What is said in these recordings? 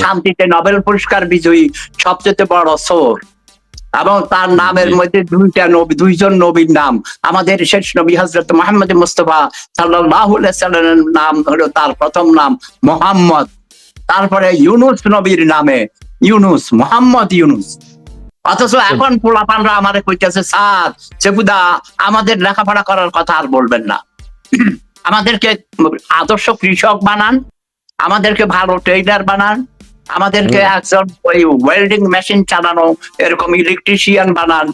শান্তিতে নোবেল পুরস্কার বিজয়ী সবচেয়ে বড় সোর। এবং তার নামের মধ্যে দুইটা নবী দুইজন নবীর নাম। আমাদের শেষ নবী হজরত মোহাম্মদ মুস্তফা সাল্লামের নাম হলো তার প্রথম নাম মোহাম্মদ। তারপরে ইউনুস নবীর নামে ইউনুস মোহাম্মদ ইউনুস। অথচ এখন পোলাপানরা আমাদের কইতেছে স্যার চেপুদা আমাদের লেখাপড়া করার কথা আর বলবেন না। আমাদেরকে আদর্শ কৃষক বানান। আমাদেরকে ভালো ট্রেডার বানান। আমাদেরকে একজন ওই ওয়েল্ডিং মেশিন চালানো এরকম ইলেকট্রিশিয়ান বানান।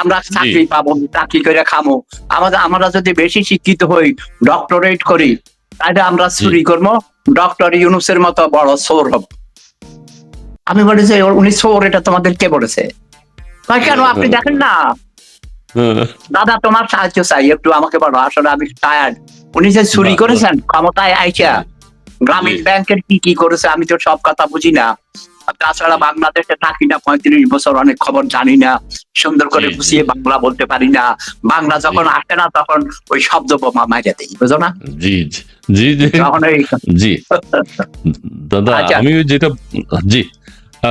আমরা চাকরি পাবো চাকরি করে খামো। আমাদের আমরা যদি বেশি শিক্ষিত হই ডক্টরেট করি তাহলে আমরা চুরি করব। ডক্টর ইউনুসের মতো বড় সোর হব। আমি বলি যে উনি সোর এটা তোমাদের কে বলেছে? কেন আপনি দেখেন না? দাদা তোমার সাহায্য চাই একটু আমাকে বলো আসলে আমি টায়ার্ড উনি যে চুরি করেছেন ক্ষমতায় আইসা। গ্রামীণ ব্যাংকের কি কি করেছে আমি তো সব কথা বুঝি না। তাছাড়া বাংলাদেশে থাকি না পঁয়ত্রিশ বছর অনেক খবর জানি না। সুন্দর করে। গুছিয়ে বাংলা বলতে পারি না। বাংলা যখন আসে না তখন ওই শব্দ বোমা মাইরে দেই বুঝো না? জি জি জি জি। দাদা আচ্ছা। আমি যেটা জি।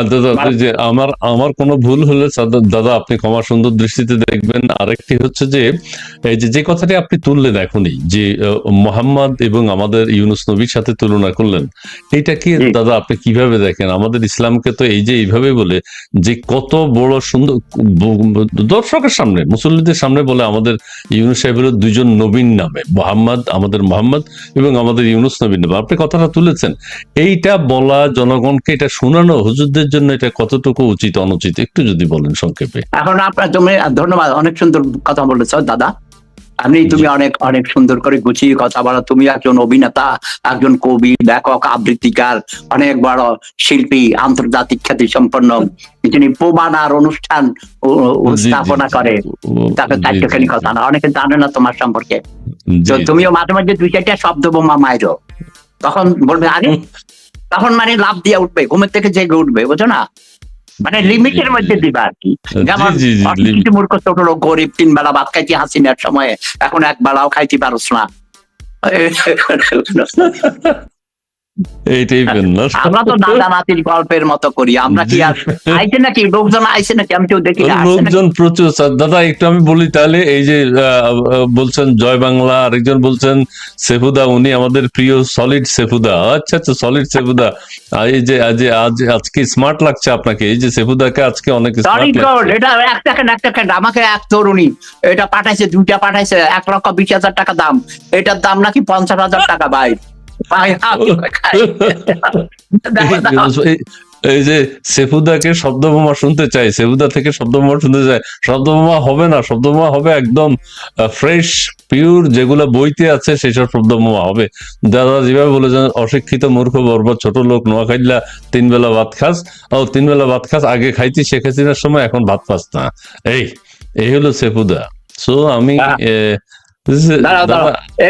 দাদা মানে- যে আমার আমার কোনো ভুল হলে দাদা আপনি ক্ষমা সুন্দর দৃষ্টিতে দেখবেন। আরেকটি হচ্ছে যে এই যে যে কথাটি আপনি তুললেন এখনই যে মোহাম্মদ এবং আমাদের ইউনুস নবীর সাথে তুলনা করলেন এটা কি দাদা আপনি কীভাবে দেখেন? আমাদের ইসলামকে তো এই যে এইভাবে বলে যে কত বড় সুন্দর দর্শকের সামনে মুসল্লিদের সামনে বলে আমাদের ইউনুস সাহেবের দুইজন নবীন নামে মোহাম্মদ আমাদের মোহাম্মদ এবং আমাদের ইউনুস নবীন নামে। আপনি কথাটা তুলেছেন। এইটা বলা জনগণকে এটা শোনানো হুজুরদের জন্য এটা কতটুকু উচিত অনুচিত? একটু যদি বলেন সংক্ষেপে। এখন আপনার তুমি ধন্যবাদ অনেক সুন্দর কথা বলেছ দাদা। আপনি তুমি অনেক অনেক সুন্দর করে গুছিয়ে কথা বলো। তুমি একজন অভিনেতা একজন কবি লেখক আবৃত্তিকার অনেক বড় শিল্পী আন্তর্জাতিক খ্যাতি সম্পন্ন যিনি প্রবানার অনুষ্ঠান স্থাপনা করে। তাকে চারটেখানি কথা না অনেকে জানে না তোমার সম্পর্কে। তো তুমিও মাঝে মাঝে দুই চারটা শব্দ বোমা মাইরো। তখন বলবে আরে তখন মানে লাভ দিয়ে উঠবে ঘুমের থেকে জেগে উঠবে বুঝো না? মানে লিমিটের মধ্যে দিবা আর কি। যেমন মূর্খ ছোট লোক গরিব তিন বেলা ভাত খাইছি হাসিনার সময়ে এখন এক বেলাও খাইতে পারস না। এইটাই পেন না আমরা তো দাদা নাতির গল্পের মতো করি আমরা কি আর আইছে নাকি? লোকজন আইছে নাকি? আমি কেউ দেখি লোকজন প্রচুর দাদা একটু আমি বলি তাহলে এই যে বলছেন জয় বাংলা আরেকজন বলছেন সেফুদা উনি আমাদের প্রিয় সলিড সেফুদা। আচ্ছা আচ্ছা সলিড সেফুদা। এই যে আজ আজ আজকে স্মার্ট লাগছে আপনাকে। এই যে সেফুদাকে আজকে অনেক গোল্ড এটা এক টাকা এক টাকা আমাকে এক তরুণী এটা পাঠাইছে দুইটা পাঠাইছে এক লক্ষ বিশ হাজার টাকা দাম। এটার দাম নাকি পঞ্চাশ হাজার টাকা ভাই। এই যে সেফুদাকে শব্দবোমা শুনতে চাই সেফুদা থেকে শব্দবোমা শুনতে চাই। শব্দবোমা হবে না শব্দবোমা হবে একদম ফ্রেশ পিওর যেগুলো বইতে আছে সেসব শব্দবোমা হবে। দাদা যেভাবে বলেছেন অশিক্ষিত মূর্খ বর্বর ছোট লোক নোয়া খাইলা তিন বেলা ভাত খাস। ও তিন বেলা ভাত খাস আগে খাইতি শেখ হাসিনার সময় এখন ভাত পাস না। এই এই হলো সেফুদা। সো আমি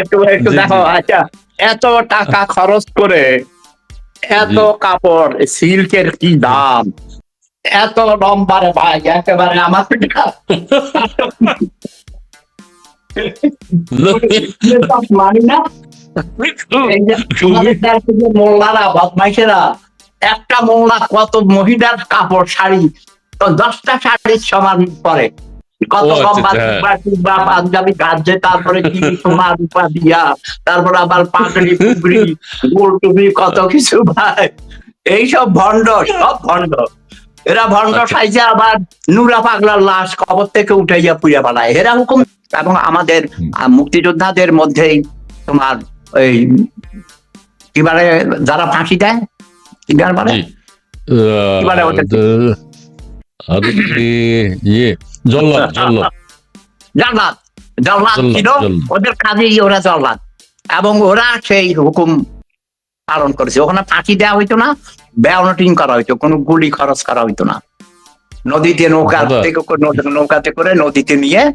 একটু একটু দেখো আচ্ছা। এত টাকা খরচ করে এত কাপড় সিল্কের কি দাম? এত লম্বারে ভাই একেবারে আমার মানি মোল্লারা বদমাইশেরা একটা মোল্লা কত মহিলার কাপড় শাড়ি তো দশটা শাড়ির সমান পরে। কত আচ্ছা, আচ্ছা, পাঞ্জাবি গাছে তারপরে কি সোনা দিয়া তারপরে আবার পাগড়ি পুগড়ি গোল টুপি কত কিছু ভাই। এইসব ভণ্ড সব ভণ্ড। এরা ভণ্ড আচ্ছা। সাইজে আবার নুরা পাগলার লাশ কবর থেকে উঠাইয়া এরা হুকুম এবং আমাদের মুক্তিযোদ্ধাদের মধ্যেই তোমার ওই কি বলে যারা ফাঁসি দেয় কি বলে? কি বলে কি ইয়ে। জল্লাদ জল্লাদ। জান্নাত জল্লাদ, ছিল ওদের কাজেই ওরা জান্নাত এবং ওরা সেই হুকুম পালন করেছে। ওখানে ফাঁসি দেওয়া হইতো না ব্যাউনটিং করা হইতো কোনো গুলি খরচ করা হইতো না। নদীতে নৌকা থেকে নৌকাতে করে নদীতে নিয়ে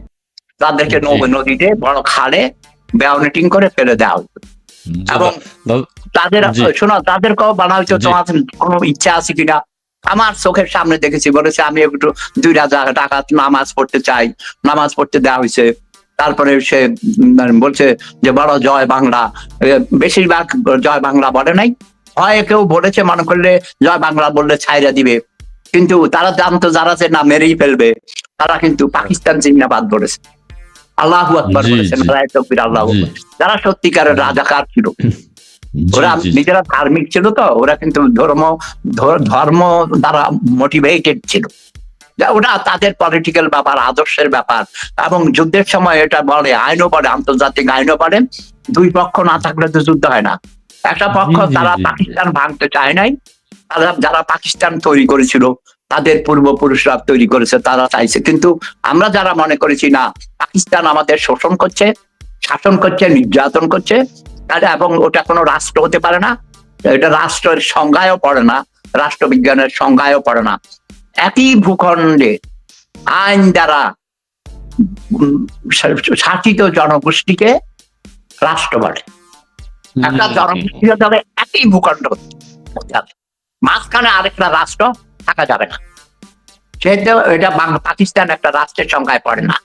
তাদেরকে নৌ- নদীতে বড় খালে ব্যাউনেটিং করে ফেলে দেওয়া হইতো। এবং তাদের। শোনো তাদেরকেও বলা হইতো তোমার কোনো ইচ্ছা আছে কিনা? আমার চোখের সামনে দেখেছি বলেছে আমি একটু দুই হাজার টাকা নামাজ পড়তে চাই। নামাজ পড়তে দেওয়া হয়েছে। তারপরে সে বলছে যে বড় জয় বাংলা। বেশিরভাগ জয় বাংলা বলে নাই। হয় কেউ বলেছে মনে করলে জয় বাংলা বললে ছাইরা দিবে। কিন্তু তারা জানতো যারা যে না মেরেই ফেলবে তারা কিন্তু পাকিস্তান জিন্দাবাদ বলেছে। আল্লাহ আকবর বলেছেন আল্লাহু। যারা সত্যিকারের রাজাকার ছিল। ওরা নিজেরা ধার্মিক ছিল তো ওরা কিন্তু ধর্ম ধর্ম দ্বারা মোটিভেটেড ছিল। ওটা তাদের পলিটিক্যাল ব্যাপার আদর্শের ব্যাপার এবং যুদ্ধের সময় এটা বলে আইনও পড়ে আন্তর্জাতিক আইনও পড়ে দুই পক্ষ না থাকলে তো যুদ্ধ হয় না। একটা পক্ষ তারা। পাকিস্তান ভাঙতে চায় নাই তারা যারা পাকিস্তান তৈরি করেছিল তাদের পূর্বপুরুষরা তৈরি করেছে তারা চাইছে। কিন্তু আমরা যারা মনে করেছি না পাকিস্তান আমাদের শোষণ করছে শাসন করছে নির্যাতন করছে তাহলে এবং ওটা কোনো রাষ্ট্র হতে পারে না। এটা রাষ্ট্রের সংজ্ঞায়ও পড়ে না রাষ্ট্রবিজ্ঞানের সংজ্ঞায়ও পড়ে না। একই ভূখণ্ডে আইন দ্বারা শাসিত জনগোষ্ঠীকে রাষ্ট্র বলে। একটা জনগোষ্ঠী একই ভূখণ্ড হতে হবে। মাঝখানে আরেকটা রাষ্ট্র থাকা যাবে না। সেহেতু এটা পাকিস্তান একটা রাষ্ট্রের সংখ্যায় পড়ে না।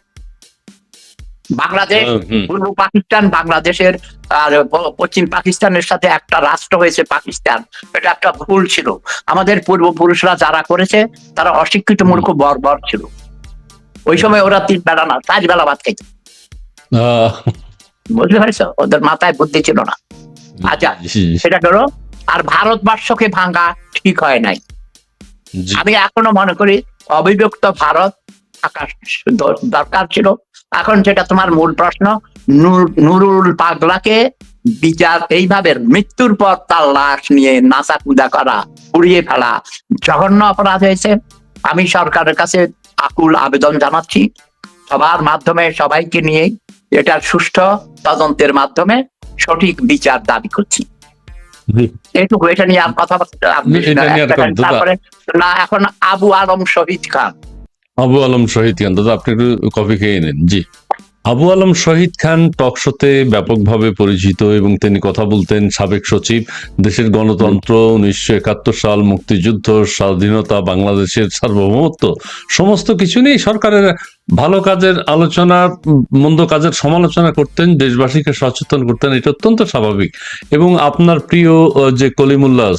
বাংলাদেশ। পূর্ব পাকিস্তান বাংলাদেশের আর পশ্চিম পাকিস্তানের সাথে একটা রাষ্ট্র হয়েছে পাকিস্তান। এটা একটা ভুল ছিল। আমাদের পূর্বপুরুষরা যারা করেছে তারা অশিক্ষিত মূর্খ বর্বর ছিল। ওই সময় ওরা তিন বেলা না চার বেলা ভাত খাইত। বুঝতে পারছ? ওদের মাথায় বুদ্ধি ছিল না। আচ্ছা। সেটা করো আর ভারতবর্ষকে ভাঙা ঠিক হয় নাই। আমি এখনও মনে করি অবিভক্ত ভারত দরকার ছিল। এখন সেটা তোমার মূল প্রশ্ন নূর- নুরুল পাগলাকে বিচার এইভাবে মৃত্যুর পর তার লাশ নিয়ে নাচা কুদা করা উড়িয়ে ফেলা জঘন্য অপরাধ হয়েছে। আমি সরকারের কাছে আকুল আবেদন জানাচ্ছি। সবার মাধ্যমে সবাইকে নিয়ে এটার সুষ্ঠু তদন্তের মাধ্যমে সঠিক বিচার দাবি করছি। এইটুকু এটা নিয়ে আর কথা- তারপরে না এখন আবু আলম শহীদ খান। আবু আলম শহীদ খান, দাদা, আপনি একটু কফি খেয়ে নেন। জি। আবু আলম শহীদ খান টকশোতে ব্যাপকভাবে পরিচিত এবং তিনি কথা বলতেন সাবেক সচিব দেশের গণতন্ত্র, উনিশশো একাত্তর সাল মুক্তিযুদ্ধ, স্বাধীনতা, বাংলাদেশের সার্বভৌমত্ব, সমস্ত কিছু নিয়ে সরকারের ভালো কাজের আলোচনা মন্দ কাজের সমালোচনা করতেন, দেশবাসীকে সচেতন করতেন, এটা অত্যন্ত স্বাভাবিক। এবং আপনার প্রিয় যে কলিমুল্লাহ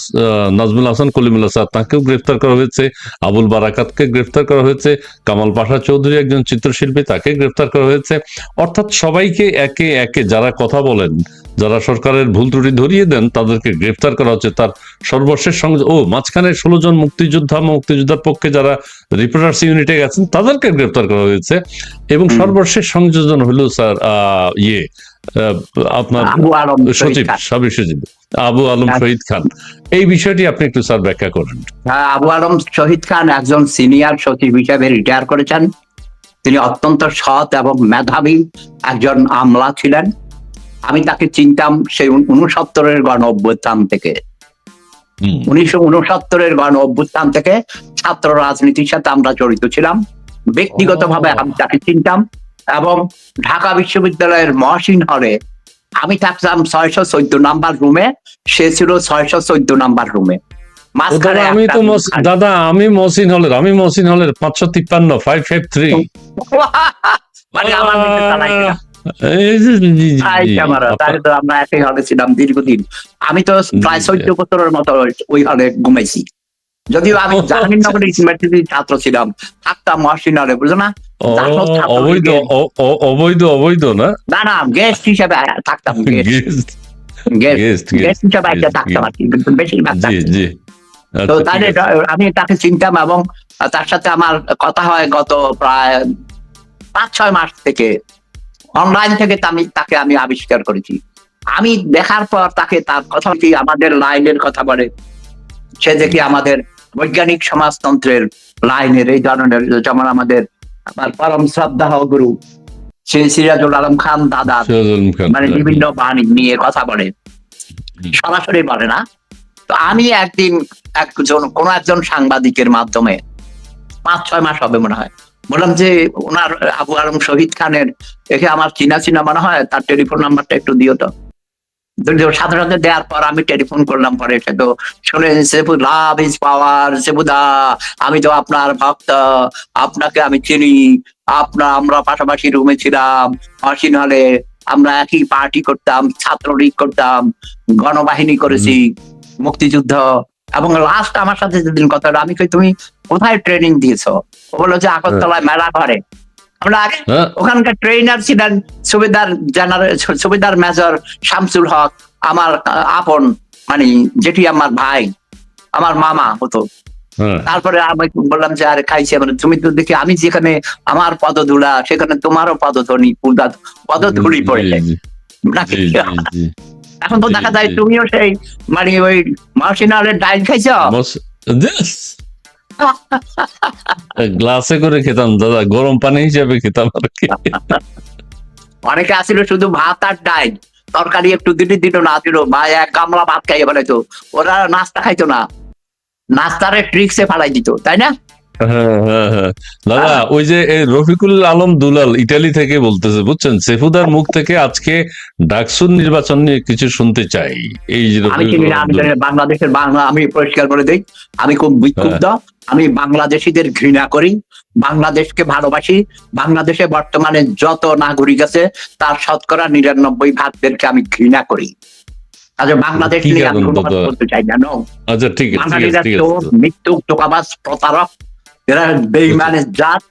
নাজমুল হাসান কলিমুল্লাহ স্যার, তাকেও গ্রেফতার করা হয়েছে। আবুল বারাকাতকে গ্রেফতার করা হয়েছে। কামাল পাশা চৌধুরী একজন চিত্রশিল্পী, তাকে গ্রেফতার করা হয়েছে। অর্থাৎ সবাইকে একে একে, যারা কথা বলেন যারা সরকারের ভুল ত্রুটি ধরিয়ে দেন তাদেরকে গ্রেফতার করা হচ্ছে। তার সর্বশেষ ও মাঝখানে ষোলো জন মুক্তিযোদ্ধা মুক্তিযোদ্ধার পক্ষে যারা রিপোর্টার্স ইউনিটে গেছেন তাদেরকে গ্রেফতার করা হয়েছে। এবং সর্বশেষ সংযোজন হলো স্যার আহ, ইয়ে আপনার আবু আলম শহীদ সচিব সাবেক সচিব আবু আলম আচ্ছা। শহীদ খান। এই বিষয়টি আপনি একটু স্যার ব্যাখ্যা করেন। হ্যাঁ, আবু আলম শহীদ খান একজন সিনিয়র সচিব হিসেবে রিটায়ার করেছেন। তিনি অত্যন্ত সৎ এবং মেধাবী একজন আমলা ছিলেন। আমি তাকে চিনতাম সেই উনসত্তরের গণ অভ্যুত্থান থেকে। উনিশশো উনসত্তরের গণ অভ্যুত্থান থেকে ছাত্র রাজনীতির সাথে আমরা জড়িত ছিলাম। ব্যক্তিগতভাবে। আমি তাকে চিনতাম এবং ঢাকা বিশ্ববিদ্যালয়ের মহসিন হলে আমি থাকতাম ছয়শো চোদ্দ নাম্বার রুমে সে ছিল ছয়শো চোদ্দ নাম্বার রুমে। আমি তো। দাদা আমি মহসিন হলের আমি মহসিন হলের পাঁচশো তিপ্পান্ন ফাইভ ফাইভ থ্রি মানে আমার আমি তো প্রায় জি। বছরের মতো ওই হলে ঘুমাইছি। যদিও আমি জাহাঙ্গীরনগর ইউনিভার্সিটির ছাত্র ছিলাম থাকতাম মহসিন হলে বুঝলো না? অবৈধ অবৈধ অবৈধ না? না না গেস্ট হিসেবে থাকতাম guest guest guest guest guest একটা থাকতাম আর কি বেশিরভাগ তো আচ্ছা, তাহলে আমি তাকে চিনতাম এবং তার সাথে আমার কথা হয় গত প্রায় পাঁচ ছয় মাস থেকে। অনলাইন থেকে আমি তাকে আমি আবিষ্কার করেছি। আমি দেখার পর তাকে তার কথা কি আমাদের লাইনের কথা বলে। সে দেখি আমাদের বৈজ্ঞানিক সমাজতন্ত্রের লাইনের এই ধরনের যেমন আমাদের আমার পরম শ্রদ্ধা গুরু শ্রী সিরাজুল আলম খান দাদা মানে বিভিন্ন বাণী নিয়ে কথা বলে। সরাসরি বলে না। তো আমি একদিন একজন কোন একজন সাংবাদিকের মাধ্যমে পাঁচ ছয় মাস হবে মনে হয় বললাম যে ওনার আবু আলম শহীদ খানের একে আমার চিনা চিনা মনে হয় তার টেলিফোন নাম্বারটা একটু দিও তো। সাথে সাথে দেওয়ার পর আমি টেলিফোন করলাম পরে সে তো শুনে সেবু লাভ ইজ পাওয়ার সেবুদা আমি তো আপনার ভক্ত আপনাকে আমি চিনি আপনার আমরা পাশাপাশি রুমে ছিলাম অসীন হলে আমরা একই পার্টি করতাম ছাত্রলীগ করতাম গণবাহিনী করেছি মুক্তিযুদ্ধ এবং লাস্ট আমার সাথে যেদিন কথা হলো আমি কই তুমি কোথায় ট্রেনিং দিয়েছ? বলল যে আগরতলায় মেলা ঘরে। আমরা হ্যাঁ। ওখানকার ট্রেনার ছিলেন সুবেদার জেনারেল সুবেদার মেজর শামসুল হক আমার আপন মানে যেটি আমার ভাই আমার মামা হতো। হ্যাঁ। তারপরে আমি বললাম যে আরে খাইছে মানে তুমি তো দেখি আমি যেখানে আমার পদধুলা সেখানে তোমারও পদধ্বনি পদ- পদধূলি জি। এখন তো দেখা যায় তুমিও সেই মানে ওই মার্সিনালের ডাইল খাইছ? গ্লাসে করে খেতাম, দাদা। গরম পানি হিসেবে খেতাম আর কি। অনেকে আসিল শুধু ভাত আর ডাইল। তরকারি একটু দিতে দিত না, দিল বা এক গামলা ভাত খাইয়ে ফেলাইতো। ওরা নাস্তা খাইতো না। নাস্তারে ট্রিক্সে ফালাই দিত, তাই না। দাদা ওই যে রফিকুল আলম দুলাল ইটালি থেকে বলতেছে বুঝছেন? সেফুদার মুখ থেকে আজকে ডাকসুর নির্বাচন নিয়ে কিছু শুনতে চাই। এই যে বাংলাদেশের বাংলা আমি পরিষ্কার করে দিই। আমি খুব বিক্ষুব্ধ। আমি বাংলাদেশিদের ঘৃণা করি। বাংলাদেশকে ভালোবাসি। বাংলাদেশে বর্তমানে যত নাগরিক আছে তার শতকরা নিরানব্বই ভাগদেরকে আমি ঘৃণা করি। আচ্ছা বাংলাদেশ নিয়ে আমি কোনো কথা বলতে চাই না আচ্ছা ঠিক আছে বাঙালিরা মৃত্যু প্রতারক এরা বেইমানের জাত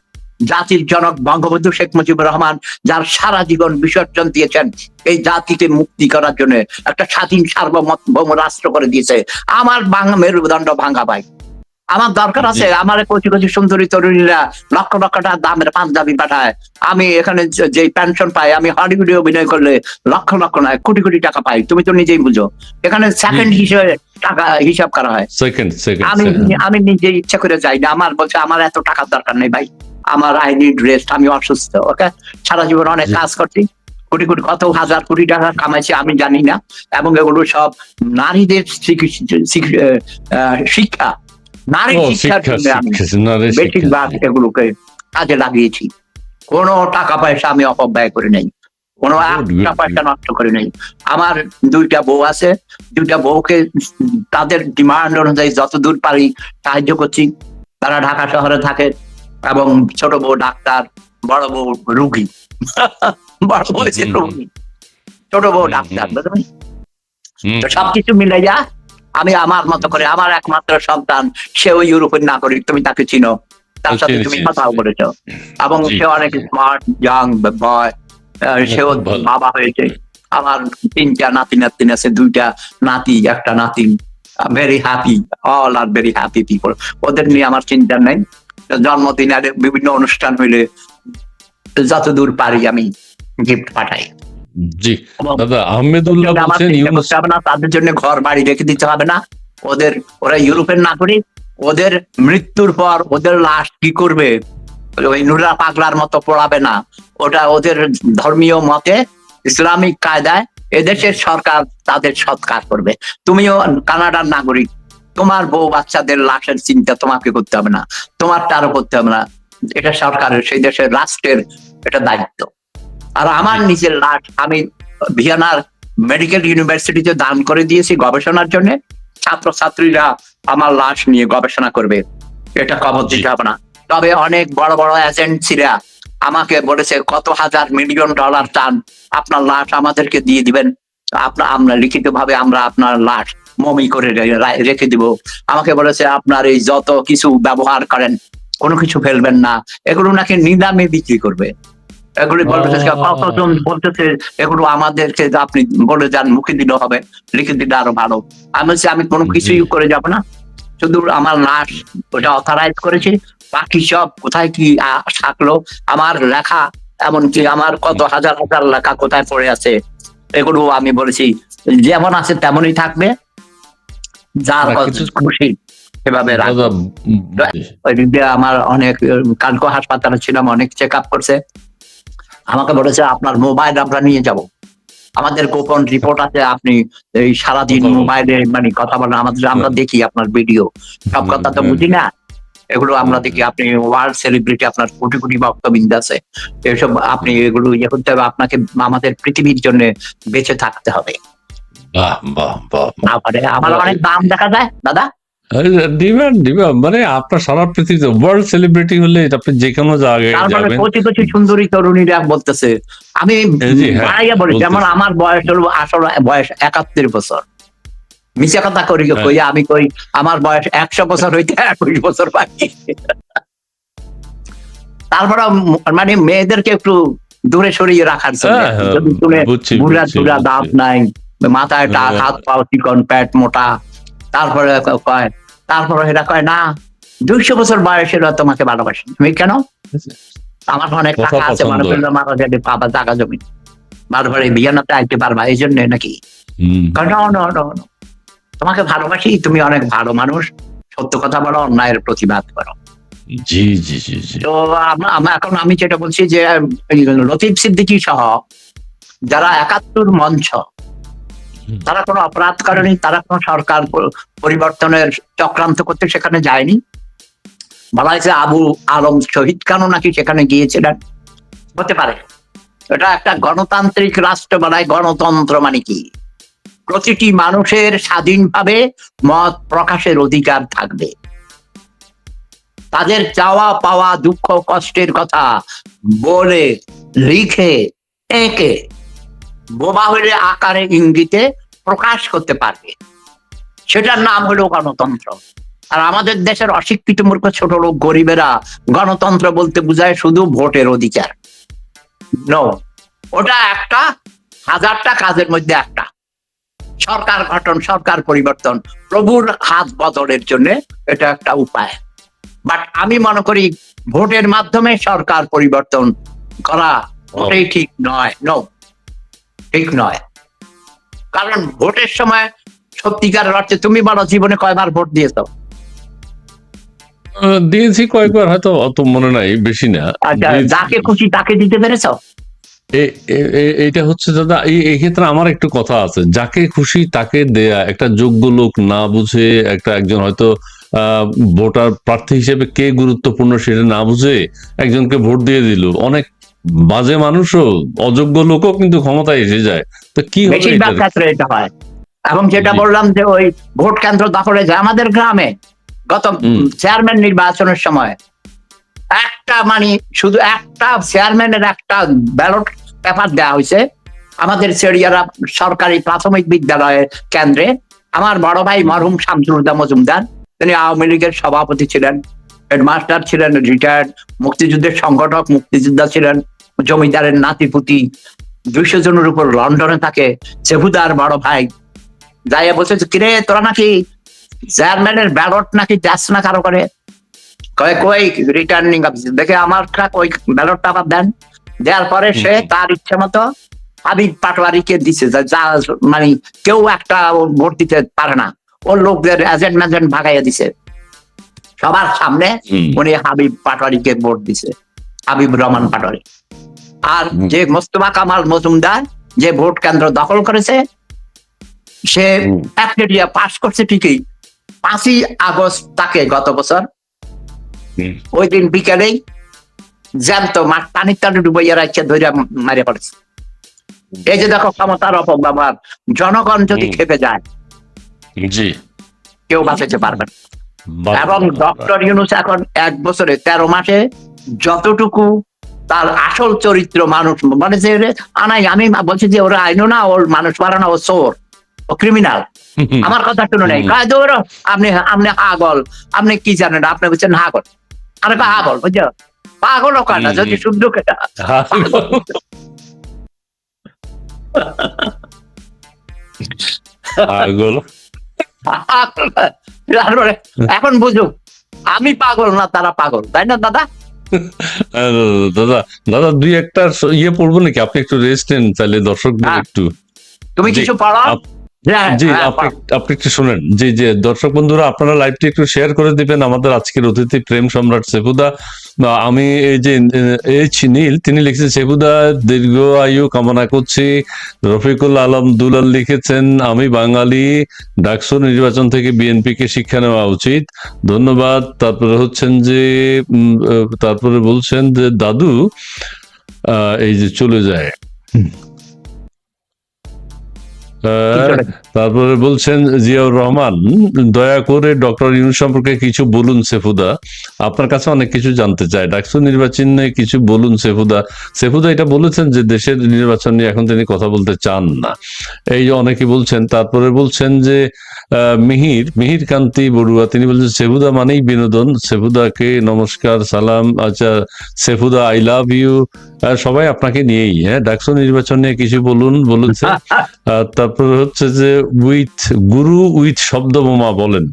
জাতির জনক বঙ্গবন্ধু শেখ মুজিবুর রহমান যার সারা জীবন বিসর্জন দিয়েছেন এই জাতিকে মুক্তি করার জন্য একটা স্বাধীন সার্বভৌম রাষ্ট্র করে দিয়েছে। আমার বাংলা মেরুদণ্ড ভাঙা ভাই। আমার দরকার আছে আমার কচি কচি সুন্দরী তরুণীরা লক্ষ লক্ষ টাকা দামের পাঞ্জাবি পাঠায়। আমি এখানে যে- পেনশন পাই আমি হলিউডে অভিনয় করলে লক্ষ লক্ষ নয় কোটি কোটি টাকা পাই। তুমি তো নিজেই বুঝো। এখানে সেকেন্ড হিসেবে টাকা হিসাব করা হয়। আমি আমি নিজে ইচ্ছা করে যাই না। আমার বলছে আমার এত টাকার দরকার নেই ভাই। আমার আই নিড রেস্ট আমি অসুস্থ ওকে সারা জীবন অনেক কাজ করছি। কোটি কোটি কত হাজার কোটি টাকা কামাইছি আমি জানি না। এবং এগুলো সব নারীদের শিক্ষা। নারী শিক্ষার জন্য আমি বেশিরভাগ এগুলোকে কাজে লাগিয়েছি। কোনো টাকা পয়সা আমি অপব্যয় করে নেই। কোনো একটা পয়সা নষ্ট করে নেই। আমার দুইটা বউ আছে। দুইটা বউকে তাদের ডিমান্ড অনুযায়ী যত দূর পারি সাহায্য করছি। তারা ঢাকা শহরে থাকে এবং ছোট বউ ডাক্তার বড় বউ রুগী। বড় বউ। রুগী। ছোট বউ ডাক্তার সবকিছু মিলাইয়া আমি আমার মতো করে আমার একমাত্র সন্তান সেও ইউরোপের নাগরিক তুমি তাকে চিনো। তার সাথে তুমি কথাও। বলেছ। এবং সে অনেক স্মার্ট ইয়াং বয় সেও বাবা হয়েছে। আমার তিনটা নাতি নাতিন আছে দুইটা নাতি একটা নাতিন ভেরি হ্যাপি অল আর ভেরি হ্যাপি পিপল ওদের নিয়ে আমার চিন্তা নেই। জন্মদিন আর বিভিন্ন অনুষ্ঠান হইলে যতদূর পারি আমি গিফট পাঠাই। জি। দাদা আহমেদুল্লাহ বলছেন ইউনুস হবে না তাদের জন্য ঘর বাড়ি রেখে দিতে হবে না। ওদের ওরা ইউরোপের নাগরিক ওদের মৃত্যুর পর ওদের লাশ কি করবে? ওই নুরা পাগলার মতো পড়াবে না। ওটা ওদের ধর্মীয় মতে ইসলামিক কায়দায় এদেশের সরকার তাদের সৎকার করবে। তুমিও কানাডার নাগরিক। তোমার বউ বাচ্চাদের লাশের চিন্তা তোমাকে করতে হবে না। তোমার তারও করতে হবে না। এটা সরকারের সেই দেশের রাষ্ট্রের এটা দায়িত্ব। আর আমার নিজের লাশ আমি ভিয়েনার মেডিকেল ইউনিভার্সিটিতে দান করে দিয়েছি গবেষণার জন্য। ছাত্র ছাত্রীরা আমার লাশ নিয়ে গবেষণা করবে। এটা কবর দিতে হবে না। তবে অনেক বড় বড় এজেন্সিরা আমাকে বলেছে কত হাজার মিলিয়ন ডলার চান আপনার লাশ আমাদেরকে দিয়ে দিবেন। আপনার আমরা লিখিত ভাবে আমরা আপনার লাশ মমি করে রেখে দিব। আমাকে বলেছে আপনার এই যত কিছু ব্যবহার করেন কোনো কিছু ফেলবেন না। এগুলো নাকি নিলামে বিক্রি করবে। এগুলি বলতেছে। কতজন বলতেছে এগুলো আমাদেরকে আপনি বলে যান মুখে দিলে হবে লিখে দিলে আরও ভালো। আমি বলছি আমি কোনো। কিছুই করে যাব না। শুধু আমার লাশ ওটা অথরাইজ করেছি বাকি সব কোথায় কি থাকল আমার লেখা এমনকি আমার কত হাজার হাজার লেখা কোথায় পড়ে আছে এগুলো আমি বলেছি। যেমন আছে তেমনই থাকবে। যার কিছু- খুশি সেভাবে আমার অনেক কালকে হাসপাতালে ছিলাম অনেক চেক আপ করছে। আমাকে বলেছে আপনার মোবাইল আমরা নিয়ে যাব। আমাদের গোপন রিপোর্ট আছে আপনি এই সারাদিন মোবাইলে মানে কথা বলেন আমাদের আমরা দেখি আপনার ভিডিও সব কথা তো বুঝি না? এগুলো আমরা দেখি আপনি ওয়ার্ল্ড সেলিব্রিটি আপনার কোটি কোটি ভক্তবৃন্দ আছে। এসব আপনি এগুলো ইয়ে করতে হবে আপনাকে আমাদের পৃথিবীর জন্য বেঁচে থাকতে হবে। আমার অনেক দাম দেখা যায় দাদা? ডিমান্ড ডিমান্ড মানে আপনার সারা পৃথিবীতে ওয়ার্ল্ড সেলিব্রিটি হলে আপনি যে কোনো জায়গায় যাবেন। কচি কচি সুন্দরী তরুণীরা বলতেছে। আমি হ্যাঁ, বাড়াইয়া বলি যেমন আমার বয়স হলো আসলে বয়স একাত্তর বছর। মিশা কথা করি হ্যাঁ। কই আমি কই আমার বয়স একশো বছর হইতে একুশ বছর বাকি। তারপরে মানে মেয়েদেরকে একটু দূরে সরিয়ে রাখার জন্য। হ্যাঁ, বুড়া টুড়া দাঁত নাই মাথায় টাক। হাত পাও চিকন প্যাট মোটা তারপরে কয় তারপরে এরা কয় না দুইশো বছর বয়সেরা তোমাকে ভালোবাসে তুমি কেন আমার অনেক টাকা আছে মনে। করলে মারা যাবে বাবা জায়গা জমি বারবারে বিয়ানাতে আইতে পারবা এই জন্য নাকি হুম, কয়, "No, no, no, no। তোমাকে ভালোবাসি তুমি অনেক ভালো মানুষ সত্য কথা বলো অন্যায়ের প্রতিবাদ করো জি জি জি তো আমরা আমরা এখন আমি যেটা বলছি যে লতিফ সিদ্দিকী সহ যারা একাত্তর মঞ্চ। তারা কোনো অপরাধ করেনি, তারা কোনো সরকার পরিবর্তনের চক্রান্ত করতে সেখানে যায়নি। বলা হয়েছে আবু আলম শহীদ খানও নাকি সেখানে গিয়েছিলেন হতে পারে। এটা একটা গণতান্ত্রিক রাষ্ট্র বলায় গণতন্ত্র মানে কি? প্রতিটি মানুষের স্বাধীনভাবে মত প্রকাশের অধিকার থাকবে। তাদের চাওয়া পাওয়া দুঃখ কষ্টের কথা বলে, লিখে, এঁকে বোবা হলে আকারে ইঙ্গিতে প্রকাশ করতে পারবে। সেটার নাম হলো গণতন্ত্র। আর আমাদের দেশের অশিক্ষিত মূর্খ ছোট লোক গরিবেরা গণতন্ত্র বলতে বুঝায় শুধু ভোটের অধিকার। নো ওটা একটা হাজারটা কাজের মধ্যে একটা। সরকার গঠন সরকার পরিবর্তন প্রভুর হাত বদলের জন্য এটা একটা উপায়। বাট আমি মনে করি ভোটের মাধ্যমে সরকার পরিবর্তন করা ওটাই ঠিক নয়। নো ঠিক নয়। কারণ ভোটের সময় সত্যিকার অর্থে তুমি বলো জীবনে কয়বার ভোট দিয়েছ? দিয়েছি কয়েকবার হয়তো অত মনে নাই বেশি না। আচ্ছা যাকে খুশি তাকে দিতে পেরেছ? হচ্ছে দাদা এই ক্ষেত্রে আমার একটু কথা আছে। যাকে খুশি তাকে দেয়া একটা যোগ্য লোক না বুঝে একটা একজন হয়তো আহ, ভোটার প্রার্থী হিসেবে কে গুরুত্বপূর্ণ সেটা না বুঝে একজনকে ভোট দিয়ে দিল। অনেক বাজে মানুষও অযোগ্য লোকও কিন্তু ক্ষমতায় এসে যায়। তো কি বেশিরভাগ ক্ষেত্রে এটা হয়। এবং যেটা বললাম যে ওই ভোট কেন্দ্র দখলে যায় আমাদের গ্রামে গত চেয়ারম্যান নির্বাচনের সময় একটা মানে শুধু একটা চেয়ারম্যানের একটা ব্যালট পেপার দেওয়া হয়েছে আমাদের সেরিয়ারা সরকারি প্রাথমিক বিদ্যালয়ের কেন্দ্রে। আমার বড় ভাই মরহুম শামসুলদা মজুমদার তিনি আওয়ামী লীগের সভাপতি ছিলেন হেডমাস্টার ছিলেন রিটায়ার্ড মুক্তিযুদ্ধের সংগঠক মুক্তিযোদ্ধা ছিলেন। জমিদারের নাতিপুতি দুইশো জনের উপর লন্ডনে থাকে। সেহুদার বড় ভাই যাইয়া বলছে কিরে তোরা নাকি চেয়ারম্যানের ব্যালট নাকি দেশ না কারও করে? কয় কই রিটার্নিং দেখে আমার ওই ব্যালটটা আবার দেন। দেওয়ার পরে সে তার ইচ্ছে মতো হাবিব পাটোয়ারিকে দিছে। যা- যা মানে কেউ একটা ভোট দিতে পারে না। ওর লোকদের এজেন্ট ম্যাজেন্ট ভাগাইয়া দিছে। সবার সামনে উনি হাবিব পাটোয়ারিকে ভোট দিছে। হাবিব রহমান পাটোয়ারি। আর যে মোস্তফা কামাল মজুমদার যে ভোট কেন্দ্র দখল করেছে সে হুম, ব্যাকটেরিয়া পাস করছে ঠিকই। পাঁচই আগস্ট তাকে গত বছর। ওই দিন বিকেলেই জ্যান্ত মাঠ পানির তালে ডুবাইয়া রাখছে ধরে মারে পড়েছে এই যে দেখো ক্ষমতার অপব্যবহার জনগণ যদি। খেপে যায় জি। কেউ বাঁচাতে পারবে না। এবং ডক্টর ইউনুস এখন এক বছরে তেরো মাসে যতটুকু তার আসল চরিত্র মানুষ মানে যে আনাই আমি বলছি যে ওরা আইনো না ওর মানুষ বাড়ানো ও চোর ও ক্রিমিনাল আমার কথা শুনে নেই। আপনি আপনি হাগল আপনি কি জানেন আপনি বলছেন হাগল। আরে বা হাগল বুঝছ? পাগল কয় না যদি। শুদ্ধ কেটা। পাগল। এখন বুঝুক আমি পাগল না তারা পাগল তাই না দাদা? দাদা দাদা দুই একটা ইয়ে পড়ব নাকি? আপনি একটু রেস্ট নেন তাহলে দর্শকদের হ্যাঁ। একটু। তুমি কিছু পড়ো আপ- হ্যাঁ, জি হ্যাঁ, আপনি আপনি একটু শুনেন। জি জি দর্শক বন্ধুরা আপনারা লাইভটি একটু শেয়ার করে দিবেন। আমাদের আজকের অতিথি প্রেম সম্রাট সেফুদা বা আমি এই যে এইচ নীল তিনি লিখেছেন সেফুদা দীর্ঘ আয়ু কামনা করছি। রফিকুল আলম দুলাল লিখেছেন আমি বাঙালি। ডাকসু নির্বাচন থেকে বিএনপি কে শিক্ষা নেওয়া উচিত। ধন্যবাদ। তারপরে হচ্ছেন যে তারপরে বলছেন যে দাদু আহ, এই যে চলে যায়। তারপরে বলছেন জিয়াউর রহমান দয়া করে ডক্টর ইউনুস সম্পর্কে কিছু বলুন সেফুদা। আপনার কাছে অনেক কিছু জানতে চাই। ডাকসু নির্বাচনে কিছু বলুন সেফুদা। সেফুদা এটা বলেছেন যে দেশের নির্বাচন নিয়ে এখন তিনি কথা বলতে চান না। এই যে অনেকে বলছেন তারপরে বলছেন যে আহ, মিহির মিহির কান্তি বড়ুয়া তিনি বলছেন সেফুদা মানেই বিনোদন। সেফুদাকে নমস্কার সালাম আচ্ছা সেফুদা আই লাভ ইউ সবাই আপনাকে নিয়েই হ্যাঁ ডাকসু নির্বাচন নিয়ে কিছু বলুন বলেছে। আর তারপরে হচ্ছে যে উইথ গুরু উইথ শব্দবোমা বলেন।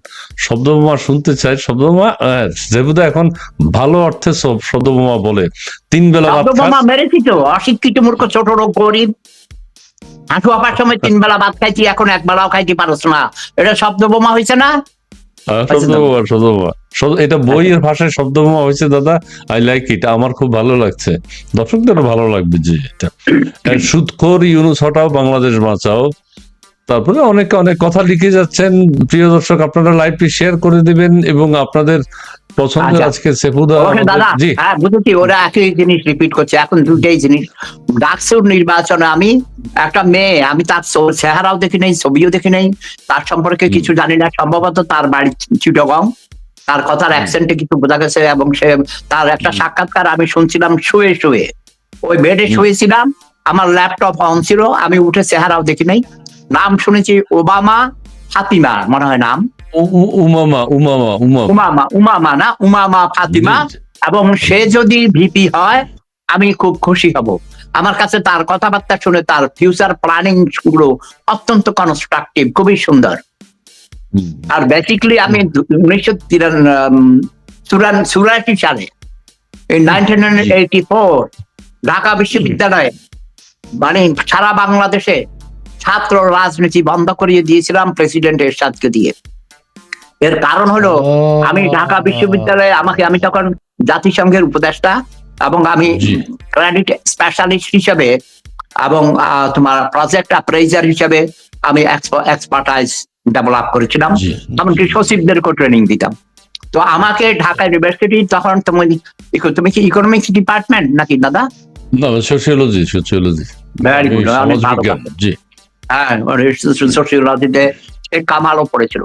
শব্দবোমা শুনতে চাই। শব্দবোমা বোমা জেবুদা এখন ভালো অর্থে সব শব্দবোমা বলে। তিন বেলা ভাত বোমা মেরেছি তো। অশিক্ষিত মূর্খ ছোট রোগ গরিব। হাঁটু আপার সময় তিন বেলা ভাত খাইছি এখন এক বেলাও খাইতে পারছ না। এটা শব্দ বোমা হয়েছে না? শব্দবোমা শব্দবোমা এটা বইয়ের ভাষায় শব্দবোমা হয়েছে দাদা। আই লাইক ইট আমার খুব ভালো লাগছে। দর্শকদেরও ভালো লাগবে যে এটা। সুদখোর ইউনুস হটাও বাংলাদেশ বাঁচাও। তারপরে অনেকে অনেক কথা লিখে যাচ্ছেন। প্রিয় দর্শক আপনারা লাইভটি শেয়ার করে দিবেন এবং আপনাদের পছন্দের আচ্ছা। আজকে সেফুদা দাদা জি। হ্যাঁ বুঝেছি ওরা একই জিনিস রিপিট করছে। এখন দুটাই জিনিস। ডাকসুর নির্বাচনে আমি একটা মেয়ে আমি তার চেহারাও দেখি নাই ছবিও দেখি নাই। তার সম্পর্কে কিছু জানি না। সম্ভবত তার বাড়ি চিটগং। তার কথার অ্যাকসেন্টে কিছু বোঝা গেছে এবং সে তার একটা সাক্ষাৎকার আমি শুনছিলাম শুয়ে শুয়ে। ওই বেডে শুয়েছিলাম। আমার ল্যাপটপ অন ছিল। আমি উঠে চেহারাও দেখি নাই। নাম শুনেছি ওবামা ফাতিমা মনে হয় নাম। উমামা উমামা উমামা। উমামা উমামা না? উমামা ফাতিমা। এবং সে যদি ভিপি হয় আমি খুব খুশি হব। আমার কাছে তার কথাবার্তা শুনে তার ফিউচার প্ল্যানিংগুলো অত্যন্ত কনস্ট্রাকটিভ খুবই সুন্দর। আর বেসিক্যালি আমি উনিশশো চুরাশি সালে ঢাকা বিশ্ববিদ্যালয়ে মানে সারা বাংলাদেশে ছাত্র রাজনীতি বন্ধ করিয়ে দিয়েছিলাম প্রেসিডেন্ট এরশাদকে দিয়ে। এর কারণ হলো আমি ঢাকা বিশ্ববিদ্যালয়ে আমাকে আমি তখন জাতিসংঘের উপদেষ্টা এবং আমি ক্রেডিট স্পেশালিস্ট হিসেবে এবং তোমার প্রজেক্ট অ্যাপ্রাইজার হিসেবে আমি এক্সপার্টাইজ ডেভেলপ করেছিলাম এমনকি সচিবদেরকেও ট্রেনিং দিতাম। তো আমাকে ঢাকা ইউনিভার্সিটি তখন তুমি তুমি কি ইকোনমিক্স ডিপার্টমেন্ট নাকি দাদা? না সোশিওলজি সোশিওলজি ভেরি গুড অনেক ভালো জি। হ্যাঁ সোশিওলজিতে কামালও পড়েছিল।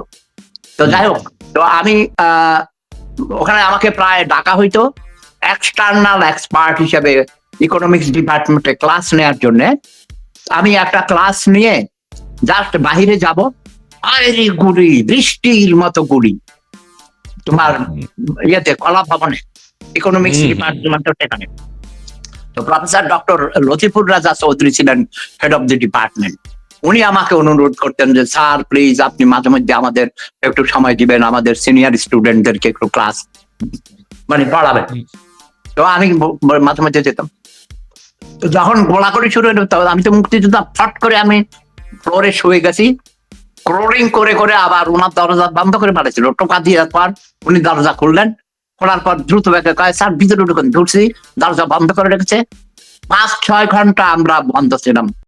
তো যাই হোক তো আমি ওখানে আমাকে প্রায় ডাকা হইতো এক্সটার্নাল এক্সপার্ট হিসেবে ইকোনমিক্স ডিপার্টমেন্টে ক্লাস নেওয়ার জন্য। আমি একটা ক্লাস নিয়ে জাস্ট বাহিরে যাব আরে গুড়ি বৃষ্টির মতো গুড়ি। তোমার ইয়েতে কলা ভবনে ইকোনমিক্স। ডিপার্টমেন্ট সেখানে। তো প্রফেসর ডক্টর লতিফুর রাজা চৌধুরী ছিলেন হেড অফ দি ডিপার্টমেন্ট উনি আমাকে অনুরোধ করতেন যে, স্যার প্লিজ আপনি মাঝে মধ্যে আমাদের একটু সময় দিবেন, আমাদের সিনিয়র স্টুডেন্টদেরকে একটু ক্লাস মানে পড়াবেন। তো আমি মাঝে মধ্যে যেতাম। যখন গোলাগুলি শুরু হলো আমি তো মুক্তিযোদ্ধা, ফট করে আমি ফ্লোরে শুয়ে গেছি। ক্রোলিং করে করে আবার ওনার দরজা বন্ধ করে পাঠাচ্ছিল টোকা দিয়ে পর উনি দরজা খুললেন। খোলার পর দ্রুত ব্যাগে কয়, স্যার, ভিতরে ঢুকুন, ঢুকছি। দরজা বন্ধ করে রেখেছে। পাঁচ ছয় ঘণ্টা আমরা বন্ধ ছিলাম।